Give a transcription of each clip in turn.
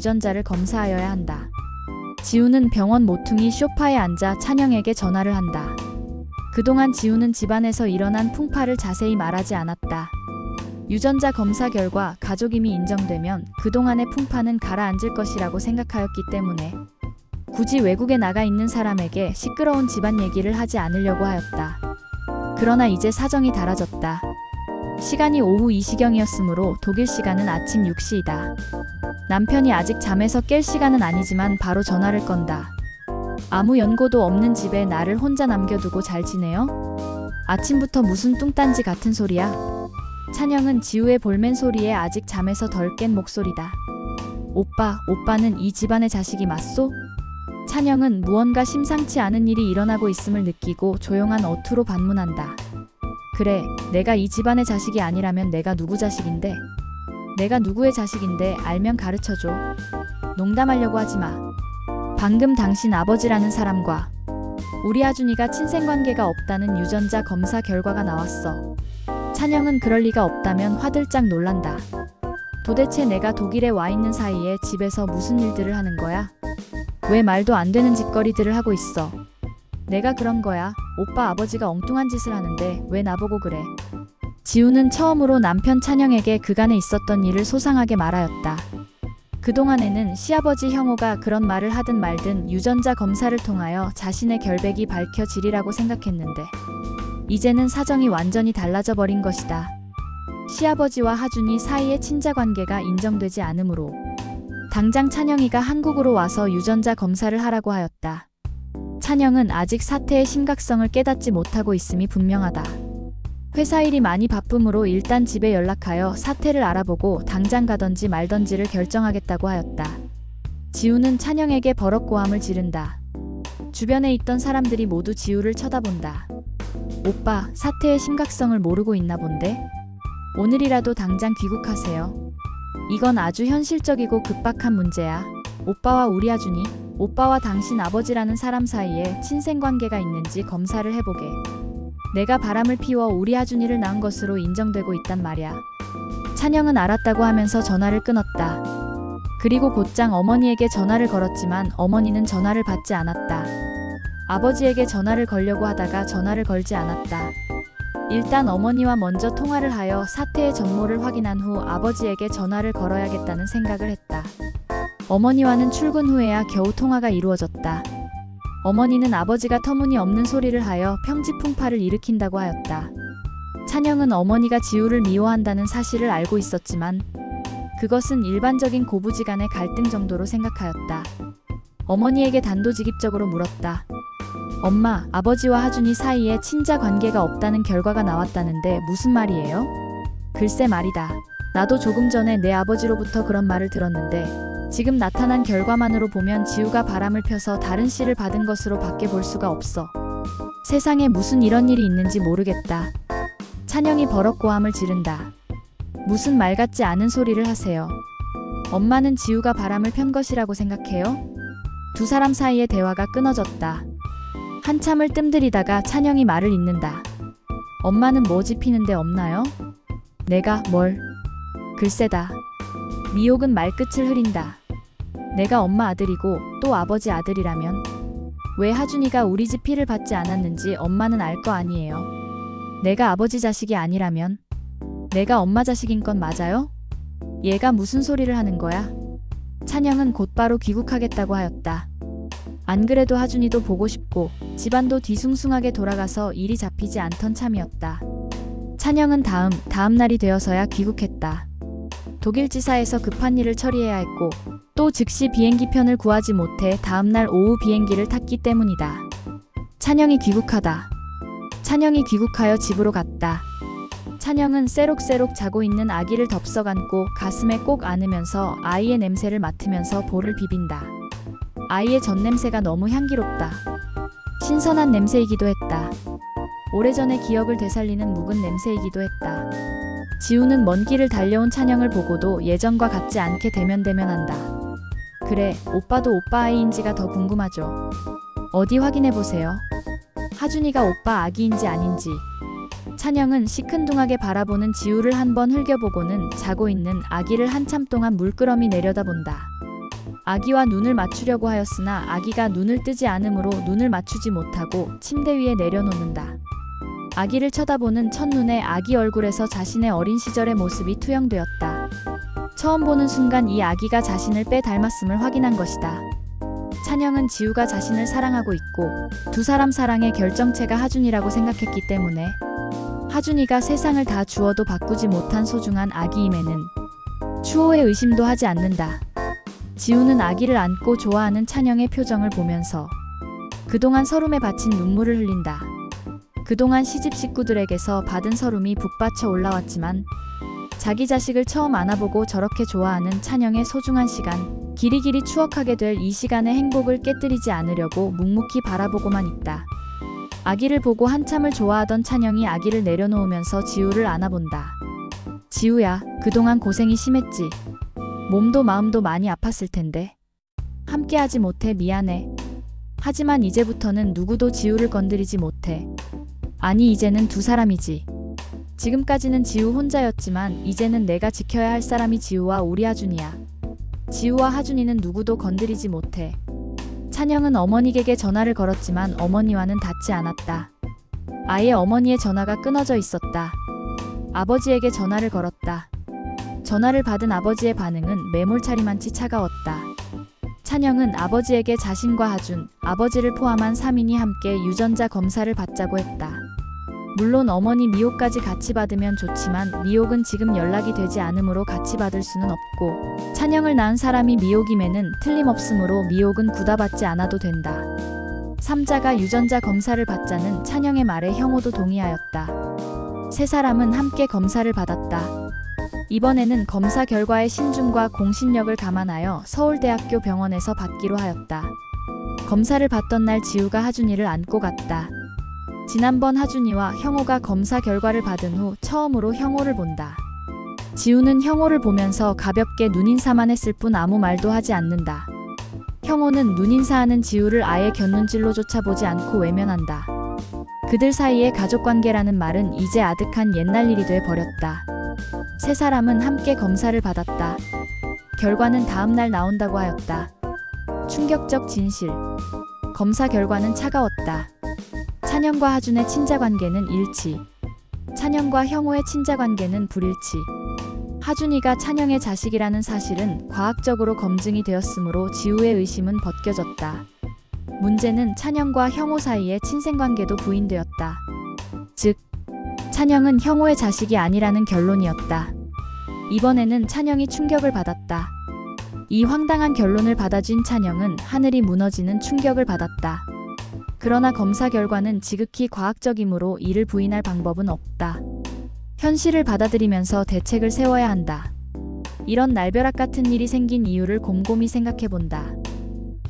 유전자를 검사하여야 한다. 지우는 병원 모퉁이 소파에 앉아 찬영에게 전화를 한다. 그동안 지우는 집안에서 일어난 풍파를 자세히 말하지 않았다. 유전자 검사 결과 가족임이 인정되면 그동안의 풍파는 가라앉을 것이라고 생각하였기 때문에 굳이 외국에 나가 있는 사람에게 시끄러운 집안 얘기를 하지 않으려고 하였다. 그러나 이제 사정이 달라졌다. 시간이 오후 2시경이었으므로 독일 시간은 아침 6시이다. 남편이 아직 잠에서 깰 시간은 아니지만 바로 전화를 건다. 아무 연고도 없는 집에 나를 혼자 남겨두고 잘 지내요? 아침부터 무슨 뚱딴지 같은 소리야? 찬영은 지우의 볼멘 소리에 아직 잠에서 덜 깬 목소리다. 오빠, 오빠는 이 집안의 자식이 맞소? 찬영은 무언가 심상치 않은 일이 일어나고 있음을 느끼고 조용한 어투로 반문한다. 그래, 내가 이 집안의 자식이 아니라면 내가 누구 자식인데? 내가 누구의 자식인데 알면 가르쳐줘. 농담하려고 하지 마. 방금 당신 아버지라는 사람과 우리 아준이가 친생 관계가 없다는 유전자 검사 결과가 나왔어. 찬영은 그럴 리가 없다면 화들짝 놀란다. 도대체 내가 독일에 와 있는 사이에 집에서 무슨 일들을 하는 거야? 왜 말도 안 되는 짓거리들을 하고 있어? 내가 그런 거야. 오빠 아버지가 엉뚱한 짓을 하는데 왜 나보고 그래? 지우는 처음으로 남편 찬영에게 그간에 있었던 일을 소상하게 말하였다. 그동안에는 시아버지 형호가 그런 말을 하든 말든 유전자 검사를 통하여 자신의 결백이 밝혀지리라고 생각했는데 이제는 사정이 완전히 달라져 버린 것이다. 시아버지와 하준이 사이의 친자 관계가 인정되지 않으므로 당장 찬영이가 한국으로 와서 유전자 검사를 하라고 하였다. 찬영은 아직 사태의 심각성을 깨닫지 못하고 있음이 분명하다. 회사 일이 많이 바쁘므로 일단 집에 연락하여 사태를 알아보고 당장 가던지 말던지를 결정하겠다고 하였다. 지우는 찬영에게 버럭고함을 지른다. 주변에 있던 사람들이 모두 지우를 쳐다본다. 오빠, 사태의 심각성을 모르고 있나 본데? 오늘이라도 당장 귀국하세요. 이건 아주 현실적이고 급박한 문제야. 오빠와 우리 아준이, 오빠와 당신 아버지라는 사람 사이에 친생 관계가 있는지 검사를 해보게. 내가 바람을 피워 우리 아준이를 낳은 것으로 인정되고 있단 말이야. 찬영은 알았다고 하면서 전화를 끊었다. 그리고 곧장 어머니에게 전화를 걸었지만 어머니는 전화를 받지 않았다. 아버지에게 전화를 걸려고 하다가 전화를 걸지 않았다. 일단 어머니와 먼저 통화를 하여 사태의 전모를 확인한 후 아버지에게 전화를 걸어야겠다는 생각을 했다. 어머니와는 출근 후에야 겨우 통화가 이루어졌다. 어머니는 아버지가 터무니없는 소리를 하여 평지풍파를 일으킨다고 하였다. 찬영은 어머니가 지우를 미워한다는 사실을 알고 있었지만 그것은 일반적인 고부지간의 갈등 정도로 생각하였다. 어머니에게 단도직입적으로 물었다. 엄마, 아버지와 하준이 사이에 친자 관계가 없다는 결과가 나왔다는데 무슨 말이에요? 글쎄 말이다. 나도 조금 전에 내 아버지로부터 그런 말을 들었는데 지금 나타난 결과만으로 보면 지우가 바람을 펴서 다른 씨를 받은 것으로 밖에 볼 수가 없어. 세상에 무슨 이런 일이 있는지 모르겠다. 찬영이 버럭고함을 지른다. 무슨 말 같지 않은 소리를 하세요. 엄마는 지우가 바람을 편 것이라고 생각해요? 두 사람 사이의 대화가 끊어졌다. 한참을 뜸들이다가 찬영이 말을 잇는다. 엄마는 뭐 짚히는데 없나요? 내가 뭘? 글쎄다. 미옥은 말끝을 흐린다. 내가 엄마 아들이고 또 아버지 아들이라면 왜 하준이가 우리 집 피를 받지 않았는지 엄마는 알 거 아니에요. 내가 아버지 자식이 아니라면 내가 엄마 자식인 건 맞아요? 얘가 무슨 소리를 하는 거야? 찬영은 곧바로 귀국하겠다고 하였다. 안 그래도 하준이도 보고 싶고 집안도 뒤숭숭하게 돌아가서 일이 잡히지 않던 참이었다. 찬영은 다음 다음 날이 되어서야 귀국했다. 독일 지사에서 급한 일을 처리해야 했고 또 즉시 비행기 편을 구하지 못해 다음날 오후 비행기를 탔기 때문이다. 찬영이 귀국하다. 찬영이 귀국하여 집으로 갔다. 찬영은 새록새록 자고 있는 아기를 덥석 안고 가슴에 꼭 안으면서 아이의 냄새를 맡으면서 볼을 비빈다. 아이의 젖냄새가 너무 향기롭다. 신선한 냄새이기도 했다. 오래전의 기억을 되살리는 묵은 냄새이기도 했다. 지우는 먼 길을 달려온 찬영을 보고도 예전과 같지 않게 대면대면한다. 그래, 오빠도 오빠 아이인지가 더 궁금하죠. 어디 확인해 보세요. 하준이가 오빠 아기인지 아닌지. 찬영은 시큰둥하게 바라보는 지우를 한 번 흘겨보고는 자고 있는 아기를 한참 동안 물끄러미 내려다본다. 아기와 눈을 맞추려고 하였으나 아기가 눈을 뜨지 않으므로 눈을 맞추지 못하고 침대 위에 내려놓는다. 아기를 쳐다보는 첫눈에 아기 얼굴에서 자신의 어린 시절의 모습이 투영되었다. 처음 보는 순간 이 아기가 자신을 빼 닮았음을 확인한 것이다. 찬영은 지우가 자신을 사랑하고 있고 두 사람 사랑의 결정체가 하준이라고 생각했기 때문에 하준이가 세상을 다 주어도 바꾸지 못한 소중한 아기임에는 추호의 의심도 하지 않는다. 지우는 아기를 안고 좋아하는 찬영의 표정을 보면서 그동안 서름에 바친 눈물을 흘린다. 그동안 시집 식구들에게서 받은 서름이 북받쳐 올라왔지만 자기 자식을 처음 안아보고 저렇게 좋아하는 찬영의 소중한 시간, 길이길이 추억하게 될 이 시간의 행복을 깨뜨리지 않으려고 묵묵히 바라보고만 있다. 아기를 보고 한참을 좋아하던 찬영이 아기를 내려놓으면서 지우를 안아본다. 지우야, 그동안 고생이 심했지. 몸도 마음도 많이 아팠을 텐데. 함께하지 못해 미안해. 하지만 이제부터는 누구도 지우를 건드리지 못해. 아니, 이제는 두 사람이지. 지금까지는 지우 혼자였지만 이제는 내가 지켜야 할 사람이 지우와 우리 하준이야. 지우와 하준이는 누구도 건드리지 못해. 찬영은 어머니에게 전화를 걸었지만 어머니와는 닿지 않았다. 아예 어머니의 전화가 끊어져 있었다. 아버지에게 전화를 걸었다. 전화를 받은 아버지의 반응은 매몰차리만치 차가웠다. 찬영은 아버지에게 자신과 하준, 아버지를 포함한 3인이 함께 유전자 검사를 받자고 했다. 물론 어머니 미옥까지 같이 받으면 좋지만 미옥은 지금 연락이 되지 않으므로 같이 받을 수는 없고 찬영을 낳은 사람이 미옥임에는 틀림없으므로 미옥은 구다받지 않아도 된다. 삼자가 유전자 검사를 받자는 찬영의 말에 형호도 동의하였다. 세 사람은 함께 검사를 받았다. 이번에는 검사 결과의 신중과 공신력을 감안하여 서울대학교 병원에서 받기로 하였다. 검사를 받던 날 지우가 하준이를 안고 갔다. 지난번 하준이와 형호가 검사 결과를 받은 후 처음으로 형호를 본다. 지우는 형호를 보면서 가볍게 눈인사만 했을 뿐 아무 말도 하지 않는다. 형호는 눈인사하는 지우를 아예 곁눈질로조차 보지 않고 외면한다. 그들 사이의 가족관계라는 말은 이제 아득한 옛날 일이 돼 버렸다. 세 사람은 함께 검사를 받았다. 결과는 다음 날 나온다고 하였다. 충격적 진실. 검사 결과는 차가웠다. 찬영과 하준의 친자 관계는 일치. 찬영과 형호의 친자 관계는 불일치. 하준이가 찬영의 자식이라는 사실은 과학적으로 검증이 되었으므로 지우의 의심은 벗겨졌다. 문제는 찬영과 형호 사이의 친생 관계도 부인되었다. 즉, 찬영은 형호의 자식이 아니라는 결론이었다. 이번에는 찬영이 충격을 받았다. 이 황당한 결론을 받아준 찬영은 하늘이 무너지는 충격을 받았다. 그러나 검사 결과는 지극히 과학적이므로 이를 부인할 방법은 없다. 현실을 받아들이면서 대책을 세워야 한다. 이런 날벼락 같은 일이 생긴 이유를 곰곰이 생각해 본다.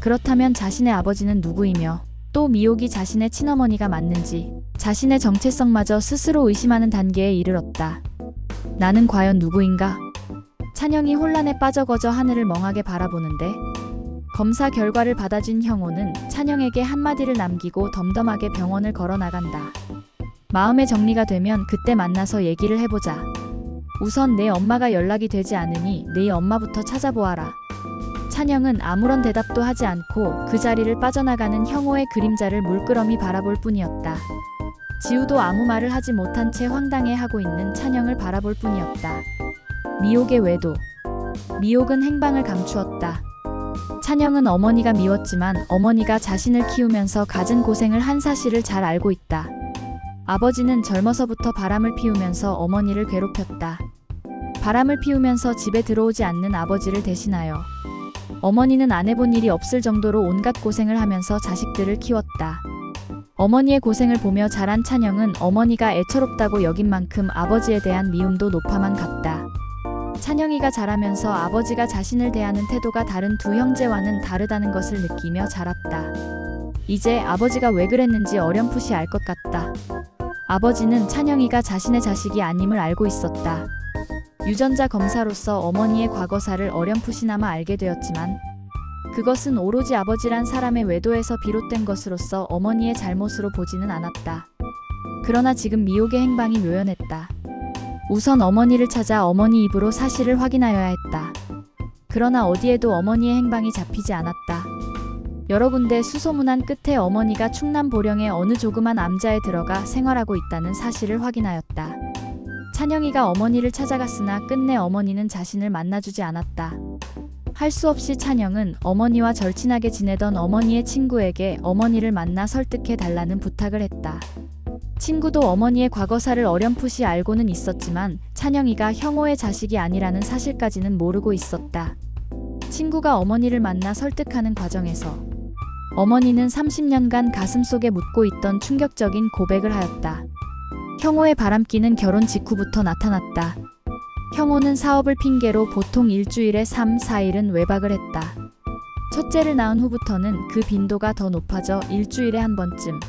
그렇다면 자신의 아버지는 누구이며 또 미옥이 자신의 친어머니가 맞는지 자신의 정체성마저 스스로 의심하는 단계에 이르렀다. 나는 과연 누구인가? 찬영이 혼란에 빠져 거저 하늘을 멍하게 바라보는데 검사 결과를 받아준 형호는 찬영에게 한마디를 남기고 덤덤하게 병원을 걸어 나간다. 마음의 정리가 되면 그때 만나서 얘기를 해보자. 우선 내 엄마가 연락이 되지 않으니 네 엄마부터 찾아보아라. 찬영은 아무런 대답도 하지 않고 그 자리를 빠져나가는 형호의 그림자를 물끄러미 바라볼 뿐이었다. 지우도 아무 말을 하지 못한 채 황당해 하고 있는 찬영을 바라볼 뿐이었다. 미옥의 외도. 미옥은 행방을 감추었다. 찬영은 어머니가 미웠지만 어머니가 자신을 키우면서 가진 고생을 한 사실을 잘 알고 있다. 아버지는 젊어서부터 바람을 피우면서 어머니를 괴롭혔다. 바람을 피우면서 집에 들어오지 않는 아버지를 대신하여 어머니는 안 해본 일이 없을 정도로 온갖 고생을 하면서 자식들을 키웠다. 어머니의 고생을 보며 자란 찬영은 어머니가 애처롭다고 여긴 만큼 아버지에 대한 미움도 높아만 갔다. 찬영이가 자라면서 아버지가 자신을 대하는 태도가 다른 두 형제와는 다르다는 것을 느끼며 자랐다. 이제 아버지가 왜 그랬는지 어렴풋이 알 것 같다. 아버지는 찬영이가 자신의 자식이 아님을 알고 있었다. 유전자 검사로서 어머니의 과거사를 어렴풋이나마 알게 되었지만 그것은 오로지 아버지란 사람의 외도에서 비롯된 것으로서 어머니의 잘못으로 보지는 않았다. 그러나 지금 미옥의 행방이 묘연했다. 우선 어머니를 찾아 어머니 입으로 사실을 확인하여야 했다. 그러나 어디에도 어머니의 행방이 잡히지 않았다. 여러 군데 수소문한 끝에 어머니가 충남 보령의 어느 조그만 암자에 들어가 생활하고 있다는 사실을 확인하였다. 찬영이가 어머니를 찾아갔으나 끝내 어머니는 자신을 만나주지 않았다. 할 수 없이 찬영은 어머니와 절친하게 지내던 어머니의 친구에게 어머니를 만나 설득해 달라는 부탁을 했다. 친구도 어머니의 과거사를 어렴풋이 알고는 있었지만 찬영이가 형호의 자식이 아니라는 사실까지는 모르고 있었다. 친구가 어머니를 만나 설득하는 과정에서 어머니는 30년간 가슴속에 묻고 있던 충격적인 고백을 하였다. 형호의 바람기는 결혼 직후부터 나타났다. 형호는 사업을 핑계로 보통 일주일에 3, 4일은 외박을 했다. 첫째를 낳은 후부터는 그 빈도가 더 높아져 일주일에 한 번쯤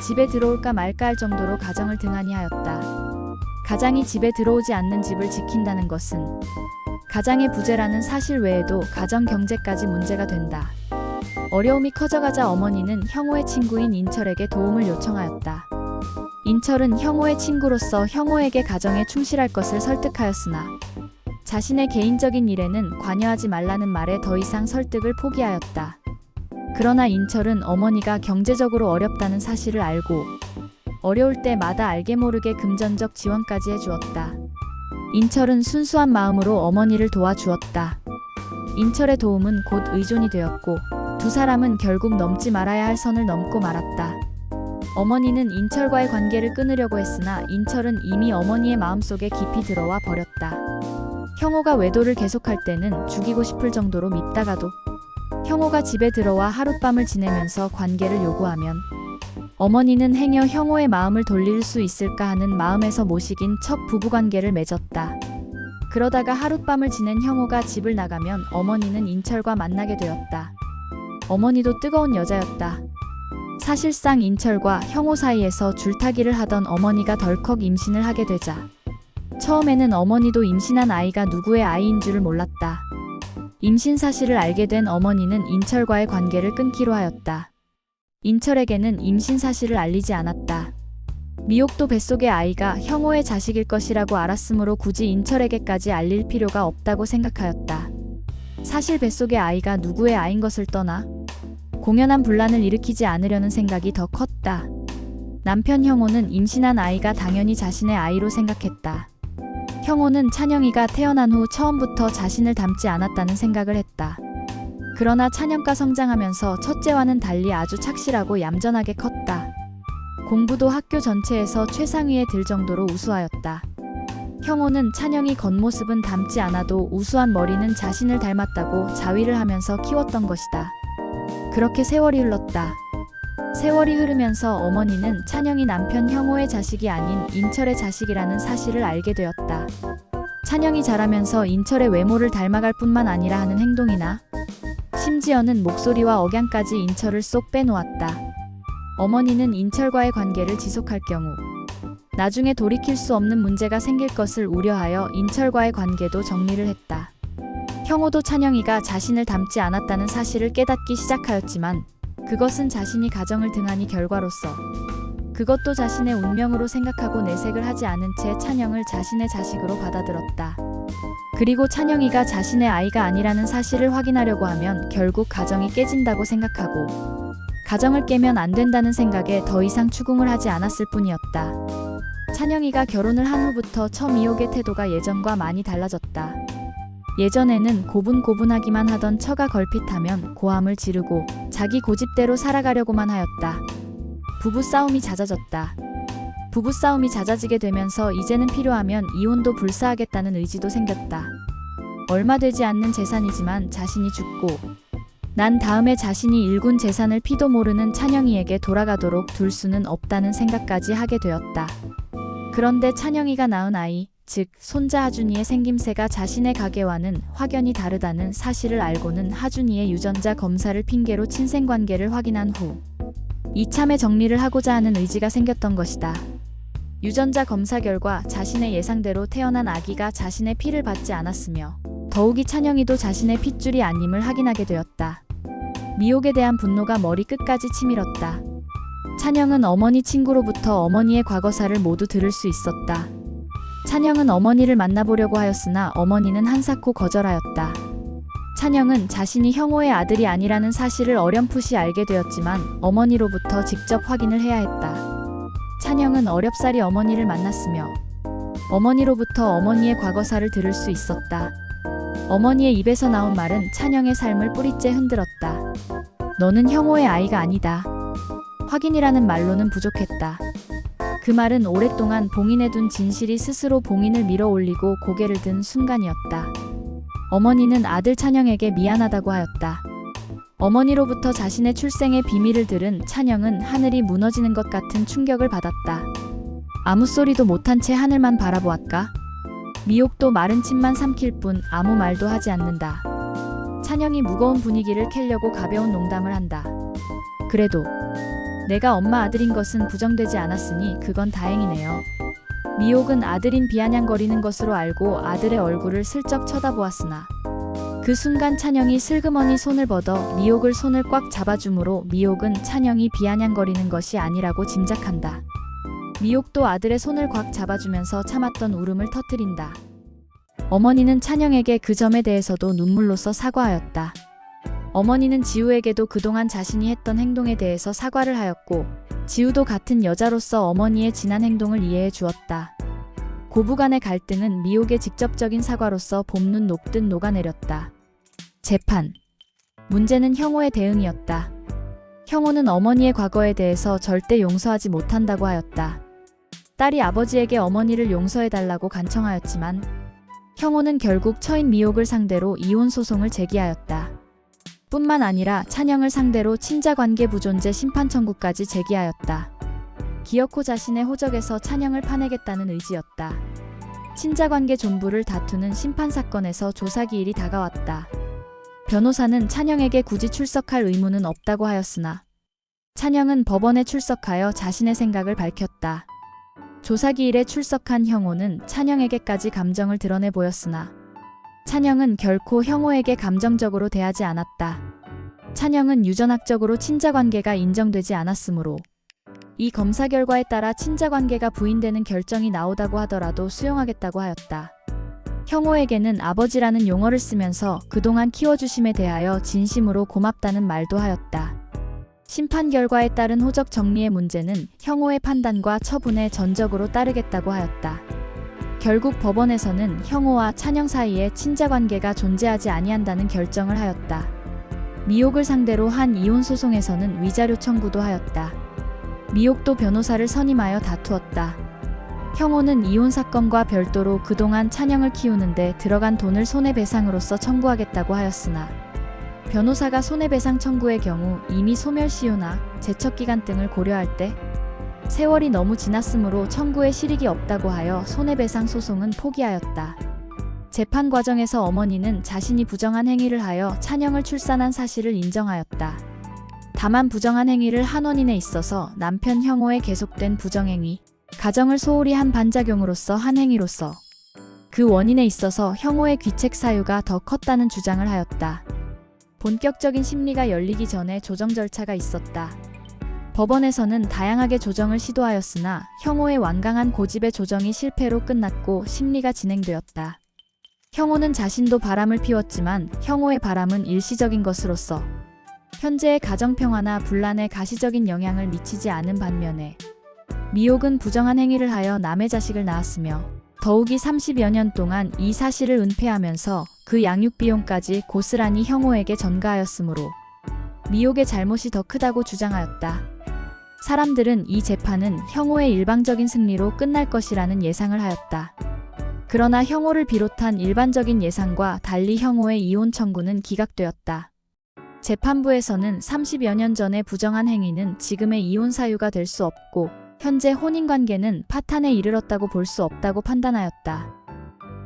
집에 들어올까 말까 할 정도로 가정을 등한히 하였다. 가장이 집에 들어오지 않는 집을 지킨다는 것은 가장의 부재라는 사실 외에도 가정 경제까지 문제가 된다. 어려움이 커져가자 어머니는 형호의 친구인 인철에게 도움을 요청하였다. 인철은 형호의 친구로서 형호에게 가정에 충실할 것을 설득하였으나 자신의 개인적인 일에는 관여하지 말라는 말에 더 이상 설득을 포기하였다. 그러나 인철은 어머니가 경제적으로 어렵다는 사실을 알고 어려울 때마다 알게 모르게 금전적 지원까지 해주었다. 인철은 순수한 마음으로 어머니를 도와주었다. 인철의 도움은 곧 의존이 되었고 두 사람은 결국 넘지 말아야 할 선을 넘고 말았다. 어머니는 인철과의 관계를 끊으려고 했으나 인철은 이미 어머니의 마음속에 깊이 들어와 버렸다. 형호가 외도를 계속할 때는 죽이고 싶을 정도로 밉다가도 형호가 집에 들어와 하룻밤을 지내면서 관계를 요구하면 어머니는 행여 형호의 마음을 돌릴 수 있을까 하는 마음에서 모시긴 첫 부부관계를 맺었다. 그러다가 하룻밤을 지낸 형호가 집을 나가면 어머니는 인철과 만나게 되었다. 어머니도 뜨거운 여자였다. 사실상 인철과 형호 사이에서 줄타기를 하던 어머니가 덜컥 임신을 하게 되자 처음에는 어머니도 임신한 아이가 누구의 아이인 줄을 몰랐다. 임신 사실을 알게 된 어머니는 인철과의 관계를 끊기로 하였다. 인철에게는 임신 사실을 알리지 않았다. 미옥도 뱃속의 아이가 형호의 자식일 것이라고 알았으므로 굳이 인철에게까지 알릴 필요가 없다고 생각하였다. 사실 뱃속의 아이가 누구의 아인 것을 떠나 공연한 분란을 일으키지 않으려는 생각이 더 컸다. 남편 형호는 임신한 아이가 당연히 자신의 아이로 생각했다. 형호는 찬영이가 태어난 후 처음부터 자신을 닮지 않았다는 생각을 했다. 그러나 찬영과 성장하면서 첫째와는 달리 아주 착실하고 얌전하게 컸다. 공부도 학교 전체에서 최상위에 들 정도로 우수하였다. 형호는 찬영이 겉모습은 닮지 않아도 우수한 머리는 자신을 닮았다고 자위를 하면서 키웠던 것이다. 그렇게 세월이 흘렀다. 세월이 흐르면서 어머니는 찬영이 남편 형호의 자식이 아닌 인철의 자식이라는 사실을 알게 되었다. 찬영이 자라면서 인철의 외모를 닮아갈 뿐만 아니라 하는 행동이나 심지어는 목소리와 억양까지 인철을 쏙 빼놓았다. 어머니는 인철과의 관계를 지속할 경우 나중에 돌이킬 수 없는 문제가 생길 것을 우려하여 인철과의 관계도 정리를 했다. 형호도 찬영이가 자신을 닮지 않았다는 사실을 깨닫기 시작하였지만 그것은 자신이 가정을 등한히 결과로서 그것도 자신의 운명으로 생각하고 내색을 하지 않은 채 찬영을 자신의 자식으로 받아들었다. 그리고 찬영이가 자신의 아이가 아니라는 사실을 확인하려고 하면 결국 가정이 깨진다고 생각하고 가정을 깨면 안 된다는 생각에 더 이상 추궁을 하지 않았을 뿐이었다. 찬영이가 결혼을 한 후부터 처미옥의 태도가 예전과 많이 달라졌다. 예전에는 고분고분하기만 하던 처가 걸핏하면 고함을 지르고 자기 고집대로 살아가려고만 하였다. 부부싸움이 잦아졌다. 부부싸움이 잦아지게 되면서 이제는 필요하면 이혼도 불사하겠다는 의지도 생겼다. 얼마 되지 않는 재산이지만 자신이 죽고 난 다음에 자신이 일군 재산을 피도 모르는 찬영이에게 돌아가도록 둘 수는 없다는 생각까지 하게 되었다. 그런데 찬영이가 낳은 아이, 즉 손자 하준이의 생김새가 자신의 가게와는 확연히 다르다는 사실을 알고는 하준이의 유전자 검사를 핑계로 친생 관계를 확인한 후 이참에 정리를 하고자 하는 의지가 생겼던 것이다. 유전자 검사 결과 자신의 예상대로 태어난 아기가 자신의 피를 받지 않았으며 더욱이 찬영이도 자신의 핏줄이 아님을 확인하게 되었다. 미옥에 대한 분노가 머리 끝까지 치밀었다. 찬영은 어머니 친구로부터 어머니의 과거사를 모두 들을 수 있었다. 찬영은 어머니를 만나보려고 하였으나 어머니는 한사코 거절하였다. 찬영은 자신이 형호의 아들이 아니라는 사실을 어렴풋이 알게 되었지만 어머니로부터 직접 확인을 해야 했다. 찬영은 어렵사리 어머니를 만났으며 어머니로부터 어머니의 과거사를 들을 수 있었다. 어머니의 입에서 나온 말은 찬영의 삶을 뿌리째 흔들었다. 너는 형호의 아이가 아니다. 확인이라는 말로는 부족했다. 그 말은 오랫동안 봉인해둔 진실이 스스로 봉인을 밀어 올리고 고개를 든 순간이었다. 어머니는 아들 찬영에게 미안하다고 하였다. 어머니로부터 자신의 출생의 비밀을 들은 찬영은 하늘이 무너지는 것 같은 충격을 받았다. 아무 소리도 못한 채 하늘만 바라보았까? 미옥도 마른 침만 삼킬 뿐 아무 말도 하지 않는다. 찬영이 무거운 분위기를 캐려고 가벼운 농담을 한다. 그래도 내가 엄마 아들인 것은 부정되지 않았으니 그건 다행이네요. 미옥은 아들인 비아냥거리는 것으로 알고 아들의 얼굴을 슬쩍 쳐다보았으나 그 순간 찬영이 슬그머니 손을 뻗어 미옥을 손을 꽉 잡아주므로 미옥은 찬영이 비아냥거리는 것이 아니라고 짐작한다. 미옥도 아들의 손을 꽉 잡아주면서 참았던 울음을 터뜨린다. 어머니는 찬영에게 그 점에 대해서도 눈물로써 사과하였다. 어머니는 지우에게도 그동안 자신이 했던 행동에 대해서 사과를 하였고, 지우도 같은 여자로서 어머니의 지난 행동을 이해해 주었다. 고부간의 갈등은 미옥의 직접적인 사과로서 봄눈 녹듯 녹아내렸다. 재판. 문제는 형호의 대응이었다. 형호는 어머니의 과거에 대해서 절대 용서하지 못한다고 하였다. 딸이 아버지에게 어머니를 용서해달라고 간청하였지만, 형호는 결국 처인 미옥을 상대로 이혼 소송을 제기하였다. 뿐만 아니라 찬영을 상대로 친자관계 부존재 심판 청구까지 제기하였다. 기어코 자신의 호적에서 찬영을 파내겠다는 의지였다. 친자관계 존부를 다투는 심판 사건에서 조사 기일이 다가왔다. 변호사는 찬영에게 굳이 출석할 의무는 없다고 하였으나 찬영은 법원에 출석하여 자신의 생각을 밝혔다. 조사 기일에 출석한 형호는 찬영에게까지 감정을 드러내 보였으나 찬영은 결코 형호에게 감정적으로 대하지 않았다. 찬영은 유전학적으로 친자관계가 인정되지 않았으므로 이 검사 결과에 따라 친자관계가 부인되는 결정이 나오다고 하더라도 수용하겠다고 하였다. 형호에게는 아버지라는 용어를 쓰면서 그동안 키워주심에 대하여 진심으로 고맙다는 말도 하였다. 심판 결과에 따른 호적 정리의 문제는 형호의 판단과 처분에 전적으로 따르겠다고 하였다. 결국 법원에서는 형호와 찬영 사이에 친자 관계가 존재하지 아니한다는 결정을 하였다. 미옥을 상대로 한 이혼 소송에서는 위자료 청구도 하였다. 미옥도 변호사를 선임하여 다투었다. 형호는 이혼 사건과 별도로 그동안 찬영을 키우는데 들어간 돈을 손해배상으로서 청구하겠다고 하였으나 변호사가 손해배상 청구의 경우 이미 소멸시효나 제척기간 등을 고려할 때 세월이 너무 지났으므로 청구에 실익이 없다고 하여 손해배상 소송은 포기하였다. 재판 과정에서 어머니는 자신이 부정한 행위를 하여 찬영을 출산한 사실을 인정하였다. 다만 부정한 행위를 한 원인에 있어서 남편 형호의 계속된 부정행위, 가정을 소홀히 한 반작용으로서 한 행위로서 그 원인에 있어서 형호의 귀책 사유가 더 컸다는 주장을 하였다. 본격적인 심리가 열리기 전에 조정 절차가 있었다. 법원에서는 다양하게 조정을 시도하였으나 형호의 완강한 고집의 조정이 실패로 끝났고 심리가 진행되었다. 형호는 자신도 바람을 피웠지만 형호의 바람은 일시적인 것으로서 현재의 가정 평화나 분란에 가시적인 영향을 미치지 않은 반면에 미옥은 부정한 행위를 하여 남의 자식을 낳았으며 더욱이 30여 년 동안 이 사실을 은폐하면서 그 양육 비용까지 고스란히 형호에게 전가하였으므로 미옥의 잘못이 더 크다고 주장하였다. 사람들은 이 재판은 형호의 일방적인 승리로 끝날 것이라는 예상을 하였다. 그러나 형호를 비롯한 일반적인 예상과 달리 형호의 이혼 청구는 기각되었다. 재판부에서는 30여 년 전의 부정한 행위는 지금의 이혼 사유가 될 수 없고 현재 혼인 관계는 파탄에 이르렀다고 볼 수 없다고 판단하였다.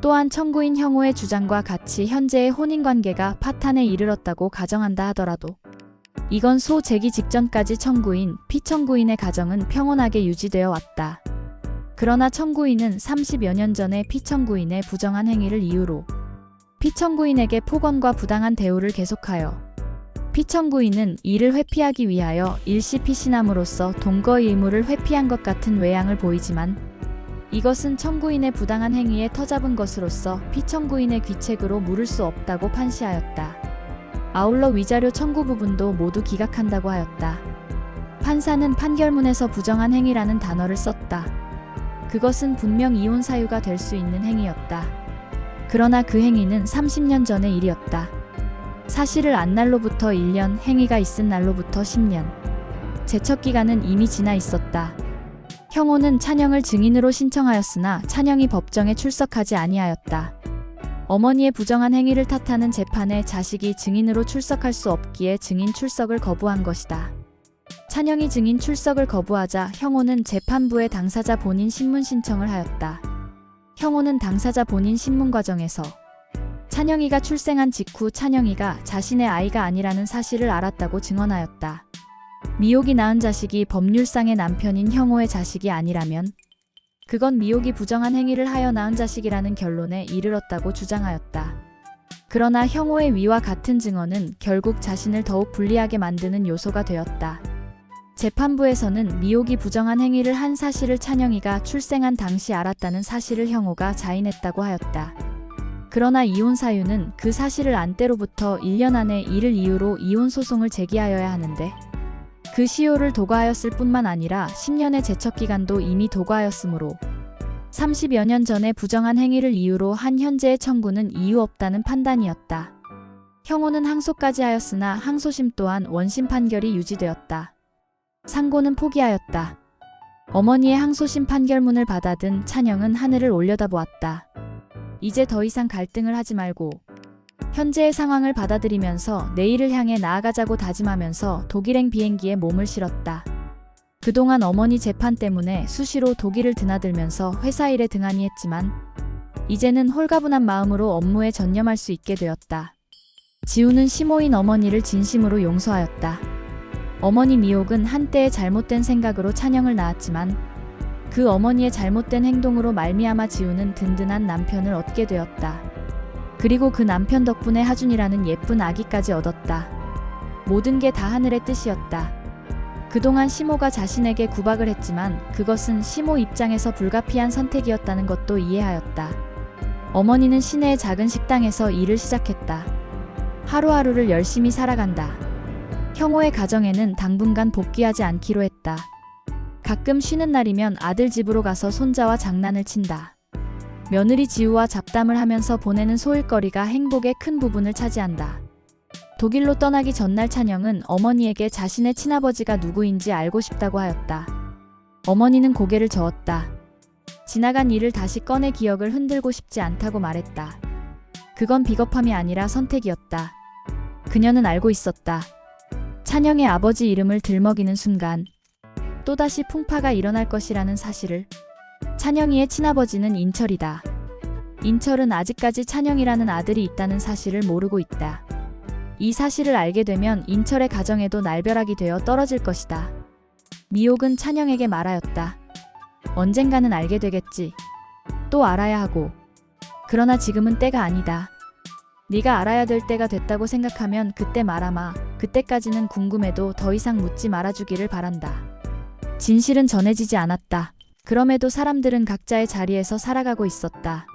또한 청구인 형호의 주장과 같이 현재의 혼인 관계가 파탄에 이르렀다고 가정한다 하더라도 이건 소 제기 직전까지 청구인, 피청구인의 가정은 평온하게 유지되어 왔다. 그러나 청구인은 30여 년 전에 피청구인의 부정한 행위를 이유로 피청구인에게 폭언과 부당한 대우를 계속하여 피청구인은 이를 회피하기 위하여 일시 피신함으로써 동거의 의무를 회피한 것 같은 외양을 보이지만 이것은 청구인의 부당한 행위에 터잡은 것으로서 피청구인의 귀책으로 물을 수 없다고 판시하였다. 아울러 위자료 청구 부분도 모두 기각한다고 하였다. 판사는 판결문에서 부정한 행위라는 단어를 썼다. 그것은 분명 이혼 사유가 될 수 있는 행위였다. 그러나 그 행위는 30년 전의 일이었다. 사실을 안 날로부터 1년, 행위가 있은 날로부터 10년. 제척 기간은 이미 지나 있었다. 형호는 찬영을 증인으로 신청하였으나 찬영이 법정에 출석하지 아니하였다. 어머니의 부정한 행위를 탓하는 재판에 자식이 증인으로 출석할 수 없기에 증인 출석을 거부한 것이다. 찬영이 증인 출석을 거부하자 형호는 재판부에 당사자 본인 신문 신청을 하였다. 형호는 당사자 본인 신문 과정에서 찬영이가 출생한 직후 찬영이가 자신의 아이가 아니라는 사실을 알았다고 증언하였다. 미옥이 낳은 자식이 법률상의 남편인 형호의 자식이 아니라면 그건 미옥이 부정한 행위를 하여 낳은 자식이라는 결론에 이르렀다고 주장하였다. 그러나 형호의 위와 같은 증언은 결국 자신을 더욱 불리하게 만드는 요소가 되었다. 재판부에서는 미옥이 부정한 행위를 한 사실을 찬영이가 출생한 당시 알았다는 사실을 형호가 자인했다고 하였다. 그러나 이혼 사유는 그 사실을 안 때로부터 1년 안에 이를 이유로 이혼 소송을 제기하여야 하는데 그 시효를 도과하였을 뿐만 아니라 10년의 제척 기간도 이미 도과하였으므로 30여 년 전에 부정한 행위를 이유로 한 현재의 청구는 이유 없다는 판단이었다. 형호는 항소까지 하였으나 항소심 또한 원심 판결이 유지되었다. 상고는 포기하였다. 어머니의 항소심 판결문을 받아든 찬영은 하늘을 올려다보았다. 이제 더 이상 갈등을 하지 말고 현재의 상황을 받아들이면서 내일을 향해 나아가자고 다짐하면서 독일행 비행기에 몸을 실었다. 그동안 어머니 재판 때문에 수시로 독일을 드나들면서 회사 일에 등한히 했지만 이제는 홀가분한 마음으로 업무에 전념할 수 있게 되었다. 지우는 시모인 어머니를 진심으로 용서하였다. 어머니 미옥은 한때의 잘못된 생각으로 찬영을 낳았지만 그 어머니의 잘못된 행동으로 말미암아 지우는 든든한 남편을 얻게 되었다. 그리고 그 남편 덕분에 하준이라는 예쁜 아기까지 얻었다. 모든 게 다 하늘의 뜻이었다. 그동안 시모가 자신에게 구박을 했지만 그것은 시모 입장에서 불가피한 선택이었다는 것도 이해하였다. 어머니는 시내의 작은 식당에서 일을 시작했다. 하루하루를 열심히 살아간다. 형호의 가정에는 당분간 복귀하지 않기로 했다. 가끔 쉬는 날이면 아들 집으로 가서 손자와 장난을 친다. 며느리 지우와 잡담을 하면서 보내는 소일거리가 행복의 큰 부분을 차지한다. 독일로 떠나기 전날 찬영은 어머니에게 자신의 친아버지가 누구인지 알고 싶다고 하였다. 어머니는 고개를 저었다. 지나간 일을 다시 꺼내 기억을 흔들고 싶지 않다고 말했다. 그건 비겁함이 아니라 선택이었다. 그녀는 알고 있었다. 찬영의 아버지 이름을 들먹이는 순간 또다시 풍파가 일어날 것이라는 사실을 찬영이의 친아버지는 인철이다. 인철은 아직까지 찬영이라는 아들이 있다는 사실을 모르고 있다. 이 사실을 알게 되면 인철의 가정에도 날벼락이 되어 떨어질 것이다. 미옥은 찬영에게 말하였다. 언젠가는 알게 되겠지. 또 알아야 하고. 그러나 지금은 때가 아니다. 네가 알아야 될 때가 됐다고 생각하면 그때 말아마. 그때까지는 궁금해도 더 이상 묻지 말아주기를 바란다. 진실은 전해지지 않았다. 그럼에도 사람들은 각자의 자리에서 살아가고 있었다.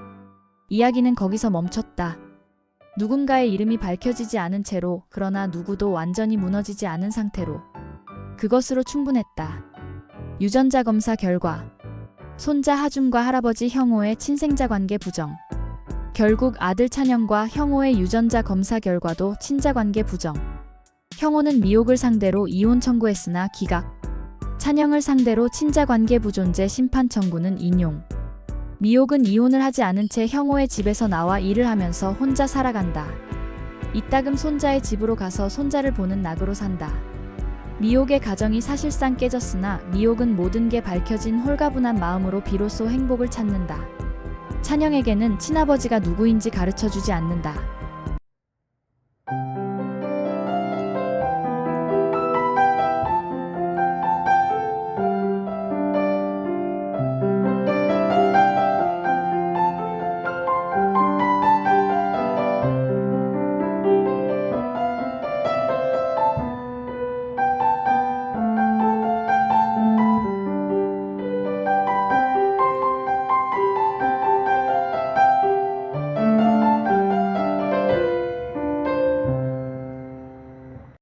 이야기는 거기서 멈췄다. 누군가의 이름이 밝혀지지 않은 채로, 그러나 누구도 완전히 무너지지 않은 상태로. 그것으로 충분했다. 유전자 검사 결과. 손자 하준과 할아버지 형호의 친생자 관계 부정. 결국 아들 찬영과 형호의 유전자 검사 결과도 친자 관계 부정. 형호는 미옥을 상대로 이혼 청구했으나 기각. 찬영을 상대로 친자 관계 부존재 심판 청구는 인용. 미옥은 이혼을 하지 않은 채 형호의 집에서 나와 일을 하면서 혼자 살아간다. 이따금 손자의 집으로 가서 손자를 보는 낙으로 산다. 미옥의 가정이 사실상 깨졌으나 미옥은 모든 게 밝혀진 홀가분한 마음으로 비로소 행복을 찾는다. 찬영에게는 친아버지가 누구인지 가르쳐 주지 않는다.